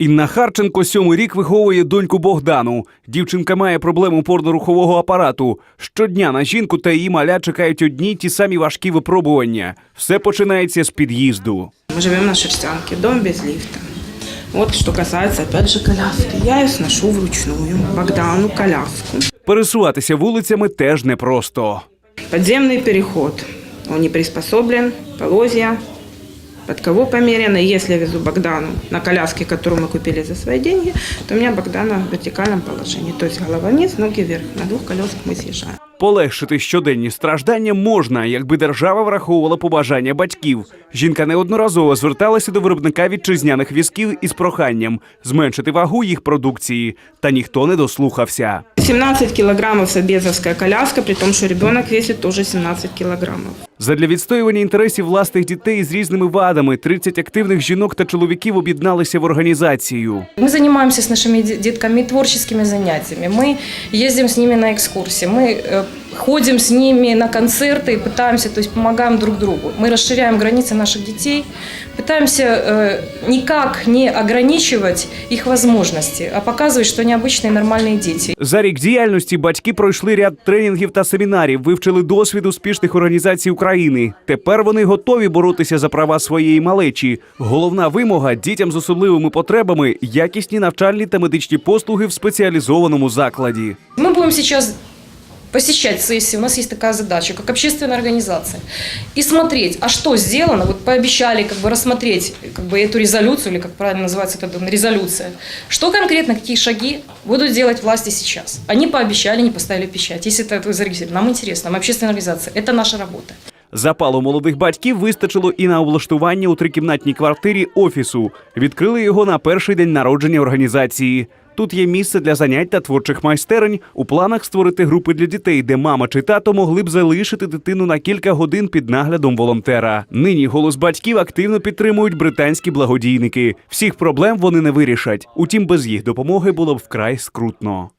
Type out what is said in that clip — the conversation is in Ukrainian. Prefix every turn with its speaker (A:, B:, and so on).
A: Інна Харченко сьомий рік виховує доньку Богдану. Дівчинка має проблему опорно-рухового апарату. Щодня на жінку та її маля чекають одні й ті самі важкі випробування. Все починається з під'їзду.
B: Мы живем на Шерстянке, дом без лифта. Вот что касается, опять же, коляски. Я ее сношу вручную. Богдану коляску.
A: Пересуватися вулицями теж непросто.
B: Подземный переход. Он не приспособлен, полозья, под кого померено. Если я везу Богдану на коляске, которую мы купили за свои деньги, то у меня Богдана в вертикальном положении. То есть голова вниз, ноги вверх. На двух колесах мы съезжаем.
A: Полегшити щоденні страждання можна, якби держава враховувала побажання батьків. Жінка неодноразово зверталася до виробника вітчизняних візків із проханням зменшити вагу їх продукції, та ніхто не дослухався.
B: 17 килограммов собезовская коляска, при том, что ребенок весит тоже 17 килограммов.
A: Задля відстоювання інтересів власних дітей з різними вадами 30 активних жінок та чоловіків об'єдналися в організацію.
C: Мы занимаемся с нашими де- детками творческими занятиями. Мы ездим с ними на экскурсии. Мы э, ходим с ними на концерты и пытаемся, то есть помогаем друг другу. Мы расширяем границы наших детей, пытаемся э, никак не ограничивать их возможности, а показывать, что они обычные нормальные дети.
A: За рік діяльності батьки пройшли ряд тренінгів та семінарів, вивчили досвід успішних організацій України. Тепер вони готові боротися за права своєї малечі. Головна вимога дітям з особливими потребами якісні навчальні та медичні послуги в спеціалізованому закладі.
C: Мы будем сейчас посещать сессии, у нас есть такая задача, как общественная организация, и смотреть, а что сделано, вот пообещали как бы рассмотреть как бы эту резолюцию, или как правильно называется эта резолюция, что конкретно, какие шаги будут делать власти сейчас. Они пообещали, не поставили печать. Если это зарегистрировано, нам интересно, мы общественная организация, это наша работа.
A: Запалу молодих батьків вистачило і на облаштування у трикімнатній квартирі офісу. Відкрили його на перший день народження організації. Тут є місце для занять та творчих майстерень. У планах створити групи для дітей, де мама чи тато могли б залишити дитину на кілька годин під наглядом волонтера. Нині голос батьків активно підтримують британські благодійники. Всіх проблем вони не вирішать. Утім, без їх допомоги було б вкрай скрутно.